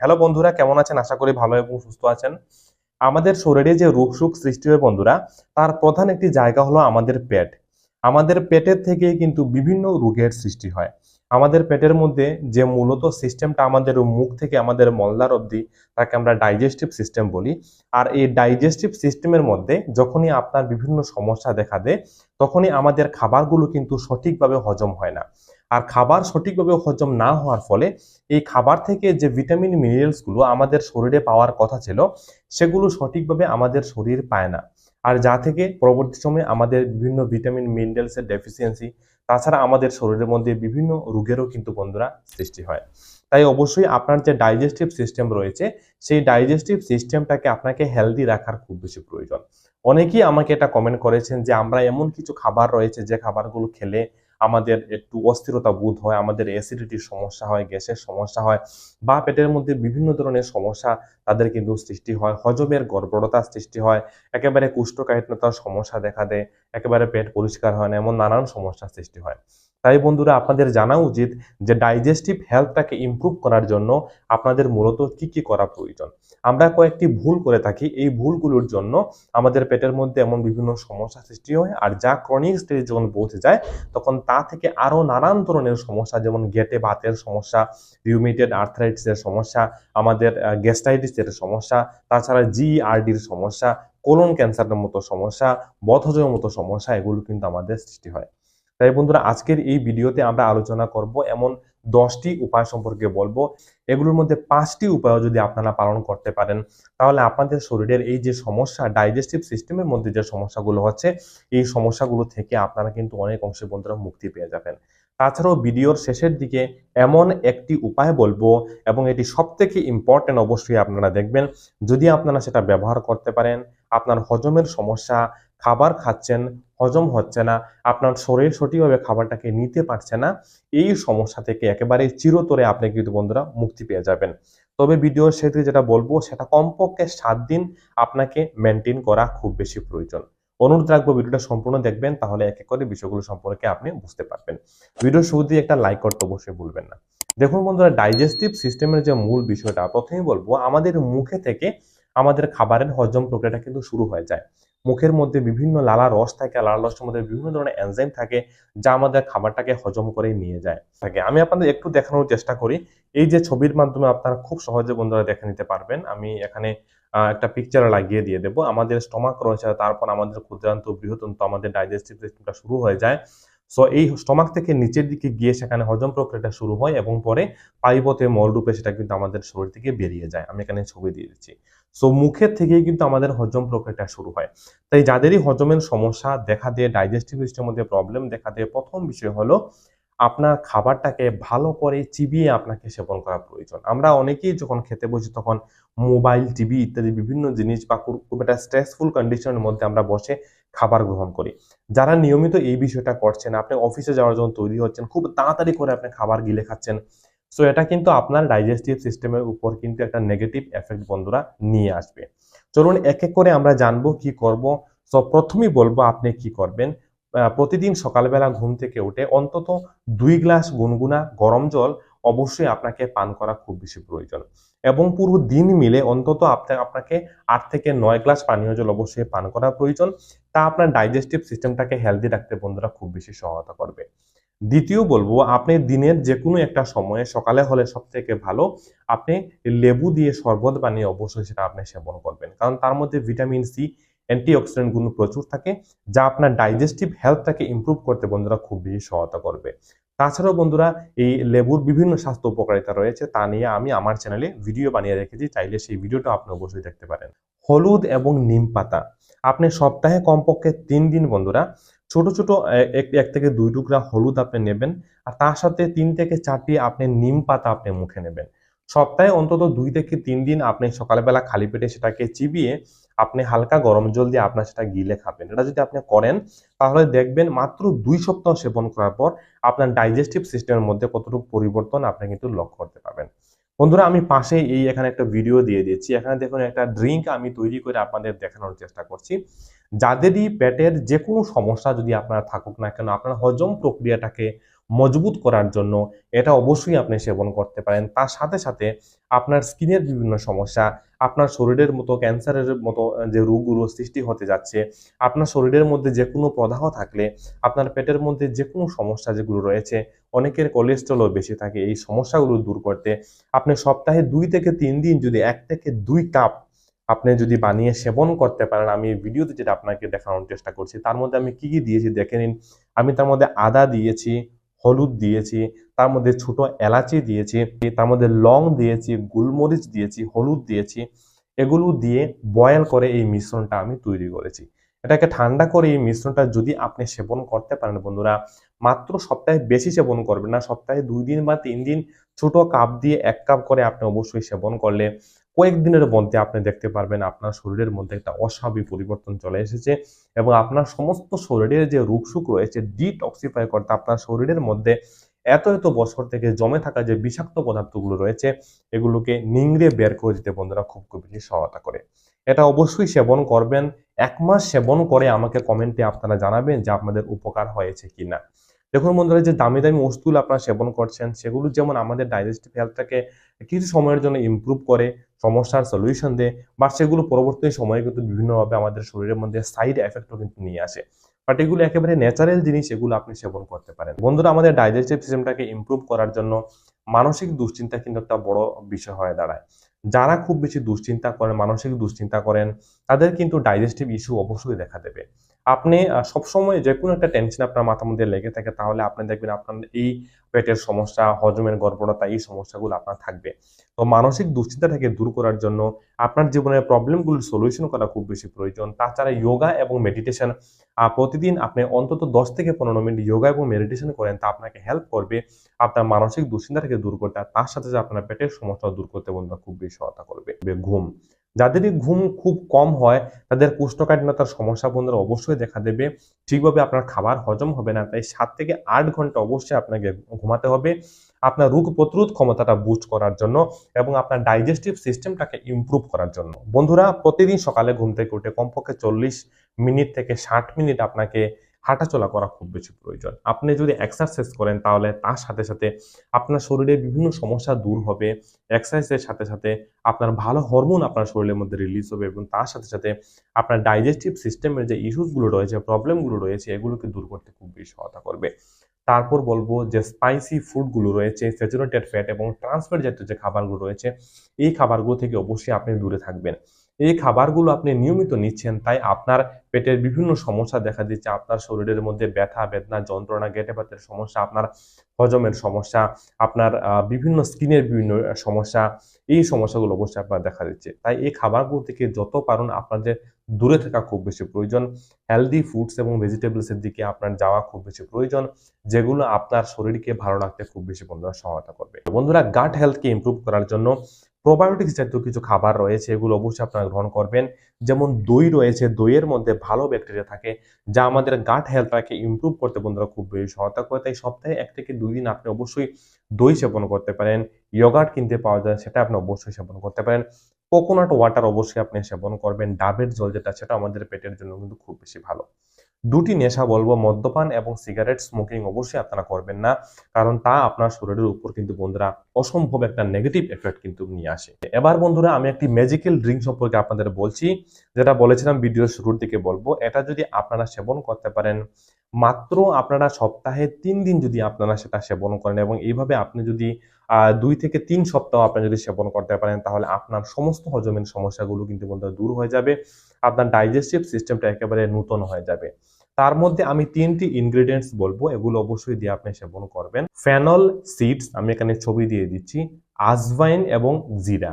Hello বন্ধুরা, কেমন আছেন? আশা করি ভালো এবং সুস্থ আছেন। আমাদের শরীরে যে রোগ সুখ সৃষ্টি হয় বন্ধুরা, তার প্রধান একটি জায়গা হলো আমাদের পেট। আমাদের পেটের থেকে কিন্তু বিভিন্ন রোগের সৃষ্টি হয়। আমাদের পেটের মধ্যে যে মূলত সিস্টেমটা আমাদের মুখ থেকে আমাদের মলদার অবধি, তাকে আমরা ডাইজেস্টিভ সিস্টেম বলি। আর এই ডাইজেস্টিভ সিস্টেমের মধ্যে যখনই আপনার বিভিন্ন সমস্যা দেখা দেয়, তখনই আমাদের খাবারগুলো কিন্তু সঠিকভাবে হজম হয় না। আর খাবার সঠিকভাবে হজম না হওয়ার ফলে এই খাবার থেকে যে ভিটামিন, মিনারেলসগুলো আমাদের শরীরে পাওয়ার কথা ছিল, সেগুলো সঠিকভাবে আমাদের শরীর পায় না। আর যা থেকে পরবর্তী সময়ে আমাদের বিভিন্ন ভিটামিন মিনারেলসের ডেফিসিয়েন্সি তাছাড়া আমাদের শরীরের মধ্যে বিভিন্ন রোগেরও কিন্তু বন্ধুরা সৃষ্টি হয়। তাই অবশ্যই আপনার যে ডাইজেস্টিভ সিস্টেম রয়েছে, সেই ডাইজেস্টিভ সিস্টেমটাকে আপনাকে হেলদি রাখার খুব বেশি প্রয়োজন। অনেকেই আমাকে এটা কমেন্ট করেছেন যে, আমরা এমন কিছু খাবার রয়েছে যে খাবারগুলো খেলে আমাদের একটু অস্থিরতা বোধ হয়, আমাদের অ্যাসিডিটির সমস্যা হয়, গ্যাসের সমস্যা হয় বা পেটের মধ্যে বিভিন্ন ধরনের সমস্যা তাদের কিন্তু সৃষ্টি হয়, হজমের গর্বরতার সৃষ্টি হয়, একেবারে কুষ্ঠকাঠিন্যতার সমস্যা দেখা দেয়, একেবারে পেট পরিষ্কার হয় না, এমন নানান সমস্যার সৃষ্টি হয়। তাই বন্ধুরা আপনাদের জানা উচিত যে ডাইজেস্টিভ হেলথটাকে ইমপ্রুভ করার জন্য আপনাদের মূলত কি কি করা প্রয়োজন। আমরা কয়েকটি ভুল করে থাকি, এই ভুলগুলোর জন্য আমাদের পেটের মধ্যে এমন বিভিন্ন সমস্যা সৃষ্টি হয় আর যা ক্রনিক স্টেজ যখন পৌঁছে যায়, তখন তা থেকে আরও নানান ধরনের সমস্যা যেমন গেটে বাতের সমস্যা রিউমেটেড আর্থারাইটিসের সমস্যা, আমাদের গ্যাস্টাইটিসের সমস্যা, তাছাড়া জিআরডির সমস্যা কোলন ক্যান্সারের মতো সমস্যা, বদহজমের মতো সমস্যা, এগুলো কিন্তু আমাদের সৃষ্টি হয়। তাই বন্ধুরা, আজকের এই ভিডিওতে আমরা আলোচনা করব এমন দশটি উপায় সম্পর্কে বলব। এগুলোর মধ্যে পাঁচটি উপায় যদি আপনারা পালন করতে পারেন, তাহলে আপনাদের শরীরের এই যে সমস্যা ডাইজেস্টিভ সিস্টেমের মধ্যে যে সমস্যাগুলো হচ্ছে, এই সমস্যাগুলো থেকে আপনারা কিন্তু অনেক অংশে বন্ধুরা মুক্তি পেয়ে যাবেন। তাছাড়াও ভিডিওর শেষের দিকে এমন একটি উপায় বলব এবং এটি সব থেকে ইম্পর্টেন্ট অবশ্যই আপনারা দেখবেন। যদি আপনারা সেটা ব্যবহার করতে পারেন, আপনার হজমের সমস্যা খাবার খাচ্ছেন, হজম হচ্ছে না, আপনার শরীর সঠিকভাবে খাবারটাকে নিতে পারছে না, এই সমস্যা থেকে একেবারে চিরতরে আপনি কিন্তু বন্ধুরা মুক্তি পেয়ে যাবেন। তবে ভিডিওর শেষে যেটা বলব, সেটা কমপক্ষে সাত দিন আপনাকে মেনটেন করা খুব বেশি প্রয়োজন। অনুরোধ রাখব ভিডিওটা সম্পূর্ণ দেখবেন, তাহলে এক এক করে বিষয়গুলো সম্পর্কে আপনি বুঝতে পারবেন। ভিডিও শুরুতেই একটা লাইক করতে অবশ্যই ভুলবেন না। দেখুন বন্ধুরা ডাইজেস্টিভ সিস্টেমের যে মূল বিষয়টা, প্রথমেই বলব, আমাদের মুখে থেকে আমাদের খাবারের হজম প্রক্রিয়াটা কিন্তু শুরু হয়ে যায়। মুখের মধ্যে বিভিন্ন লালা রস থাকে লালা রসের মধ্যে বিভিন্ন ধরনের এনজাইম থাকে, যা আমাদের খাবারটাকে হজম করে নিয়ে যায়। থাকে। আমি আপনাদের একটু দেখানোর চেষ্টা করি। এই যে ছবির মাধ্যমে আপনারা খুব সহজে বন্ধুরা দেখে নিতে পারবেন। আমি এখানে একটা পিকচার লাগিয়ে দিয়ে দেবো। আমাদের স্টমাক রয়েছে, তারপর আমাদের ক্ষুদ্রান্ত বৃহতন্ত আমাদের ডাইজেস্টিভ সিস্টেমটা শুরু হয়ে যায়। সো এই স্টমাক থেকে নিচের দিকে গিয়ে সেখানে হজম প্রক্রিয়াটা শুরু হয় এবং পরে পাইপথে মলরূপে সেটা কিন্তু আমাদের শরীর থেকে বেরিয়ে যায়। আমি এখানে ছবি দিয়ে দিচ্ছি। সো মুখের থেকেই কিন্তু আমাদের হজম প্রক্রিয়াটা শুরু হয়। তাই যাদেরই হজমের সমস্যা দেখা দিয়ে ডাইজেস্টিভ সিস্টেমের মধ্যে প্রবলেম দেখা দিয়ে, প্রথম বিষয় হলো আপনার খাবারটাকে ভালো করে চিবিয়ে আপনাকে সেবন করা প্রয়োজন। আমরা অনেকেই যখন খেতে বসি তখন মোবাইল টিভি ইত্যাদি বিভিন্ন জিনিস বা খুব একটা স্ট্রেসফুল কন্ডিশনের মধ্যে আমরা বসে খাবার গ্রহণ করি। যারা নিয়মিত এই বিষয়টা করছেন, আপনি অফিসে যাওয়ার জন্য তৈরি হচ্ছেন, খুব তাড়াতাড়ি করে আপনি খাবার গিলে খাচ্ছেন। সো এটা কিন্তু আপনার ডাইজেস্টিভ সিস্টেমের উপর কিন্তু একটা নেগেটিভ এফেক্ট বন্ধুরা নিয়ে আসবে। চলুন এক এক করে আমরা জানব কি করব। সো প্রথমেই বলব আপনি কি করবেন। প্রতিদিন সকালবেলা ঘুম থেকে উঠে অন্তত দুই গ্লাস গুনগুনা গরম জল অবশ্যই আপনাকে পান করা খুব বেশি প্রয়োজন। এবং পুরো দিন মিলে অন্তত আপনাকে আট থেকে নয় গ্লাস পানীয় জল অবশ্যই পান করা প্রয়োজন। তা আপনার ডাইজেস্টিভ সিস্টেমটাকে হেলদি রাখতে বন্ধুরা খুব বেশি সহায়তা করবে। দ্বিতীয় বলব, আপনি দিনের যে কোনো একটা সময়ে সকালে হলে সব থেকে ভালো, আপনি লেবু দিয়ে শরবত বানিয়ে অবশ্যই সেটা আপনি সেবন করবেন। কারণ তার মধ্যে ভিটামিন সি অ্যান্টিঅক্সিডেন্টগুলো প্রচুর থাকে, যা আপনার ডাইজেস্টিভ হেলথটাকে ইম্প্রুভ করতে বন্ধুরা খুব বেশি সহায়তা করবে। তাছাড়াও বন্ধুরা, এই লেবুর বিভিন্ন স্বাস্থ্য উপকারিতা রয়েছে, তা নিয়ে আমি আমার চ্যানেলে ভিডিও বানিয়ে রেখেছি, চাইলে সেই ভিডিওটা আপনি অবশ্যই দেখতে পারেন। হলুদ এবং নিম পাতা। আপনি সপ্তাহে কমপক্ষে তিন দিন বন্ধুরা, ছোট ছোট এক থেকে দুই টুকরা হলুদ আপনি নেবেন, আর তার সাথে তিন থেকে চারটি আপনি নিম পাতা আপনি মুখে নেবেন। সপ্তাহে অন্তত দুই থেকে তিন দিন আপনি সকালবেলা খালি পেটে সেটাকে চিবিয়ে আপনি হালকা গরম জল দিয়ে আপনার সেটা গিলে খাবেন। এটা যদি আপনি করেন, তাহলে দেখবেন মাত্র দুই সপ্তাহ সেবন করার পর আপনার ডাইজেস্টিভ সিস্টেমের মধ্যে কতটুকু পরিবর্তন আপনি কিন্তু লক্ষ্য করতে পারবেন। বন্ধুরা, আমি পাশে এই এখানে একটা ভিডিও দিয়ে দিয়েছি। এখানে দেখুন একটা ড্রিঙ্ক আমি তৈরি করে আপনাদের দেখানোর চেষ্টা করছি। যাদেরই পেটের যে কোনো সমস্যা যদি আপনারা থাকুক না কেন, আপনার হজম প্রক্রিয়াটাকে মজবুত করার জন্য এটা অবশ্যই আপনি সেবন করতে পারেন। তার সাথে সাথে আপনার স্কিনের বিভিন্ন সমস্যা, আপনার শরীরের মতো ক্যান্সারের মতো যে রোগগুলো সৃষ্টি হতে যাচ্ছে, আপনার শরীরের মধ্যে যে কোনো প্রদাহ থাকলে, আপনার পেটের মধ্যে যে কোনো সমস্যা যেগুলো রয়েছে, অনেকের কোলেস্ট্রলও বেশি থাকে, এই সমস্যাগুলো দূর করতে আপনি সপ্তাহে দুই থেকে তিন দিন যদি এক থেকে দুই কাপ আপনি যদি বানিয়ে সেবন করতে পারেন, আমি ভিডিওতে যেটা আপনাকে দেখানোর চেষ্টা করছি, তার মধ্যে আমি কি কি দিয়েছি দেখে নিন। আমি তার মধ্যে আদা দিয়েছি হলুদ দিয়েছি, তার মধ্যে ছোট এলাচি দিয়েছি, তার মধ্যে লং দিয়েছি, গুলমরিচ দিয়েছি, হলুদ দিয়েছি, এগুলো দিয়ে বয়েল করে এই মিশ্রণটা আমি তৈরি করেছি। এটাকে ঠান্ডা করে এই মিশ্রণটা যদি আপনি সেবন করতে পারেন বন্ধুরা, মাত্র সপ্তাহে বেশি সেবন করবেন না, সপ্তাহে দুই দিন বা তিন দিন ছোট কাপ দিয়ে এক কাপ করে আপনি অবশ্যই সেবন করলে কয়েকদিনের মধ্যে আপনি দেখতে পারবেন আপনার শরীরের মধ্যে একটা অস্বাভাবিক পরিবর্তন চলে এসেছে এবং আপনার সমস্ত শরীরের যে রোগসুখ রয়েছে ডিটক্সিফাই করতে আপনার শরীরের মধ্যে এত এত বছর থেকে জমে থাকা যে বিষাক্ত পদার্থগুলো রয়েছে, এগুলোকে নিংড়ে বের করে দিতে বন্ধুরা খুব খুব বেশি সহায়তা করে। এটা অবশ্যই সেবন করবেন, এক মাস সেবন করে আমাকে কমেন্টে আপনারা জানাবেন যে আপনাদের উপকার হয়েছে কিনা। দেখুন বন্ধুরা, যে দামি দামি ওষুধগুলো আপনারা সেবন করছেন, সেগুলো যেমন আমাদের ডাইজেস্টিভ হেলথটাকে কিছু সময়ের জন্য ইমপ্রুভ করে সমস্যার সলিউশন দেয়, বা সেগুলো পরবর্তী সময়ে কিন্তু বিভিন্নভাবে আমাদের শরীরের মধ্যে সাইড এফেক্টও কিন্তু নিয়ে আসে। বাট এগুলো একেবারে ন্যাচারাল জিনিস এগুলো আপনি সেবন করতে পারেন। বন্ধুরা, আমাদের ডাইজেস্টিভ সিস্টেমটাকে ইমপ্রুভ করার জন্য মানসিক দুশ্চিন্তা কিন্তু একটা বড় বিষয় হয়ে দাঁড়ায়। যারা খুব বেশি দুশ্চিন্তা করেন, মানসিক দুশ্চিন্তা করেন, তাদের কিন্তু ডাইজেস্টিভ ইস্যু অবশ্যই দেখা দেবে। আপনি সবসময় যে কোনো একটা টেনশন আপনার মাথার মধ্যে লেগে থাকে, তাহলে আপনি দেখবেন আপনার এই পেটের সমস্যা, হজমের গর্ভরতা এই সমস্যাগুলো আপনার থাকবে। তো মানসিক দুশ্চিন্তাটাকে দূর করার জন্য আপনার জীবনের প্রবলেমগুলোর সলিউশন করা খুব বেশি প্রয়োজন। তাছাড়া যোগা এবং মেডিটেশন প্রতিদিন আপনি অন্তত দশ থেকে পনেরো মিনিট যোগা এবং মেডিটেশন করেন, তা আপনাকে হেল্প করবে আপনার মানসিক দুশ্চিন্তাটাকে দূর করতে, আর তার সাথে সাথে আপনার পেটের সমস্যা দূর করতে বন্ধুরা খুব বেশি সহায়তা করবে। ঘুম যাদেরই ঘুম খুব কম হয়, তাদের কোষ্ঠকাঠিন্যতার সমস্যা বন্ধুরা অবশ্যই দেখা দেবে। ঠিকভাবে আপনার খাবার হজম হবে না, তাই সাত থেকে আট ঘণ্টা অবশ্যই আপনাকে ঘুমাতে হবে। আপনার রোগ প্রতিরোধ ক্ষমতাটা বুস্ট করার জন্য এবং আপনার ডাইজেস্টিভ সিস্টেমটাকে ইমপ্রুভ করার জন্য। বন্ধুরা, প্রতিদিন সকালে ঘুম থেকে উঠে কমপক্ষে চল্লিশ মিনিট থেকে ষাট মিনিট আপনাকে হাঁটাচলা করা খুব বেশি প্রয়োজন। আপনি যদি এক্সারসাইজ করেন তাহলে তার সাথে সাথে আপনার শরীরে বিভিন্ন সমস্যা দূর হবে। এক্সারসাইজের সাথে সাথে আপনার ভালো হরমোন আপনার শরীরের মধ্যে রিলিজ হবে এবং তার সাথে সাথে আপনার ডাইজেস্টিভ সিস্টেমের যে ইস্যুসগুলো রয়েছে প্রবলেমগুলো রয়েছে, এগুলোকে দূর করতে খুব বেশি সহায়তা করবে। তারপর বলব যে স্পাইসি ফুডগুলো রয়েছে স্যাচুরেটেড ফ্যাট এবং ট্রান্সফার জাতীয় যে খাবারগুলো রয়েছে, এই খাবারগুলো থেকে অবশ্যই আপনি দূরে থাকবেন। এই খাবারগুলো আপনি নিয়মিত নিচ্ছেন, তাই আপনার পেটের বিভিন্ন সমস্যা দেখা দিচ্ছে। আপনার শরীরের মধ্যে ব্যথা, বেদনা, যন্ত্রণা গেটে পাতের সমস্যা, আপনার হজমের সমস্যা, আপনার বিভিন্ন স্কিনের বিভিন্ন সমস্যা, এই সমস্যাগুলো অবশ্যই আপনার দেখা দিচ্ছে। তাই এই খাবারগুলো থেকে যত পারুন আপনাদের দূরে থাকা খুব বেশি প্রয়োজন। হেলদি ফুডস এবং ভেজিটেবলসের দিকে আপনার যাওয়া খুব বেশি প্রয়োজন, যেগুলো আপনার শরীরকে ভালো রাখতে খুব বেশি বন্ধুরা সহায়তা করবে। বন্ধুরা গাট হেলথকে ইম্প্রুভ করার জন্য প্রোবায়োটিক্স জাতীয় কিছু খাবার রয়েছে, এগুলো অবশ্যই আপনারা গ্রহণ করবেন। যেমন দই রয়েছে, দইয়ের মধ্যে ভালো ব্যাকটেরিয়া থাকে, যা আমাদের গাট হেলথটাকে ইম্প্রুভ করতে বন্ধুরা খুব বেশি সহায়তা করে। তাই সপ্তাহে এক থেকে দুই দিন আপনি অবশ্যই দই সেবন করতে পারেন ইয়োগার্ট কিনতে পাওয়া যায়, সেটা আপনি অবশ্যই সেবন করতে পারেন। কোকোনাট ওয়াটার অবশ্যই আপনি সেবন করবেন, ডাবের জল যেটা সেটা আমাদের পেটের জন্য কিন্তু খুব বেশি ভালো। দুটি নেশা বলব, মদ্যপান এবং সিগারেট স্মোকিং অবশ্যই আপনারা করবেন না, কারণ তা আপনার শরীরের উপর কিন্তু বন্ধুরা অসম্ভব একটা নেগেটিভ এফেক্ট কিন্তু নিয়ে আসে। এবার বন্ধুরা আমি একটি ম্যাজিক্যাল ড্রিঙ্ক সম্পর্কে আপনাদের বলছি, যেটা বলেছিলাম ভিডিওর শুরুর দিকে বলব, এটা যদি আপনারা সেবন করতে পারেন, মাত্র আপনারা সপ্তাহে তিন দিন যদি আপনারা সেটা সেবন করেন এবং এইভাবে আপনি যদি দুই থেকে তিন সপ্তাহ আপনি যদি সেবন করতে পারেন, তাহলে আপনার সমস্ত হজমের সমস্যাগুলো কিন্তু বন্ধুরা দূর হয়ে যাবে, আপনার ডাইজেস্টিভ সিস্টেমটা একেবারে নূতন হয়ে যাবে। তার মধ্যে আমি তিনটি ইনগ্রেডিয়েন্টস বলব, এগুলো অবশ্যই দিয়ে আপনি সেবন করবেন। ফেনল সিডস আমি এখানে ছবি দিয়ে দিচ্ছি আজওয়াইন এবং জিরা।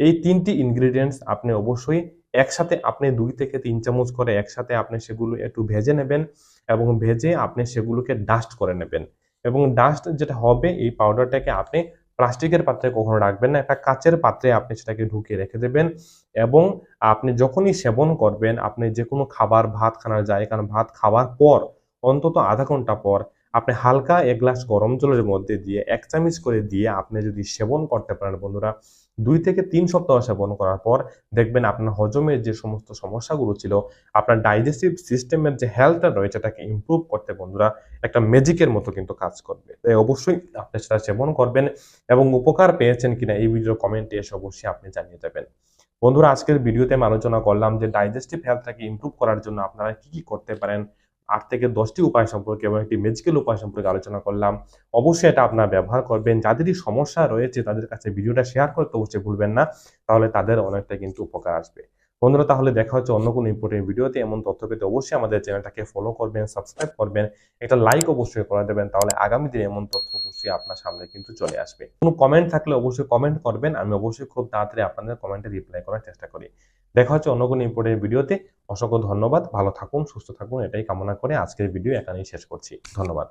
এই তিনটি ইনগ্রেডিয়েন্টস আপনি অবশ্যই একসাথে আপনি দুই থেকে তিন চামচ করে একসাথে আপনি সেগুলো একটু ভেজে নেবেন এবং ভেজে আপনি সেগুলোকে ডাস্ট করে নেবেন। এবং ডাস্ট যেটা হবে, এই পাউডারটাকে আপনি প্লাস্টিকের পাত্রে কখনো রাখবেন না, একটা কাচের পাত্রে আপনি সেটাকে ঢুকিয়ে রেখে দেবেন এবং আপনি যখনই সেবন করবেন, আপনি যে কোনো খাবার ভাত খানার যায়, কারণ ভাত খাওয়ার পর, অন্তত আধা ঘণ্টা পর, আপনি হালকা এক গ্লাস গরম জলের মধ্যে দিয়ে, এক চামিচ করে দিয়ে আপনি যদি সেবন করতে পারেন বন্ধুরা দুই থেকে তিন সপ্তাহ সেবন করার পর দেখবেন আপনার হজমের যে সমস্ত সমস্যাগুলো ছিল, আপনার ডাইজেস্টিভ সিস্টেমের যে হেলথটা রয়েছে, এটাকে ইমপ্রুভ করতে বন্ধুরা একটা ম্যাজিকের মতো কিন্তু কাজ করবে। তাই অবশ্যই আপনি সেটা সেবন করবেন এবং উপকার পেয়েছেন কিনা এই ভিডিও কমেন্টে এসে অবশ্যই আপনি জানিয়ে দেবেন। বন্ধুরা, আজকের ভিডিওতে আমি আলোচনা করলাম যে ডাইজেস্টিভ হেলথটাকে ইমপ্রুভ করার জন্য আপনারা কি কি করতে পারেন আট থেকে দশটি উপায় সম্পর্কে এবং একটি মেজিক্যাল উপায় সম্পর্কে আলোচনা করলাম। অবশ্যই এটা আপনারা ব্যবহার করবেন। যাদেরই সমস্যা রয়েছে তাদের কাছে ভিডিওটা শেয়ার করতে অবশ্যই ভুলবেন না। তাহলে তাদের অনেকটা কিন্তু উপকার আসবে। বন্ধুরা, তাহলে দেখা হচ্ছে অন্য কোনো ইম্পর্টেন্ট ভিডিওতে এমন তথ্য পেতে অবশ্যই আমাদের চ্যানেলটাকে ফলো করবেন সাবস্ক্রাইব করবেন, একটা লাইক অবশ্যই করে দেবেন। তাহলে আগামী দিনে এমন তথ্য অবশ্যই আপনার সামনে কিন্তু চলে আসবে। কোনো কমেন্ট থাকলে অবশ্যই কমেন্ট করবেন। আমি অবশ্যই খুব তাড়াতাড়ি আপনাদের কমেন্টে রিপ্লাই করার চেষ্টা করি। দেখা হচ্ছে অন্য কোনো ইম্পর্টেন্ট ভিডিওতে অসংখ্য ধন্যবাদ। ভালো থাকুন, সুস্থ থাকুন। এটাই কামনা করে আজকের ভিডিও এখানেই শেষ করছি। ধন্যবাদ।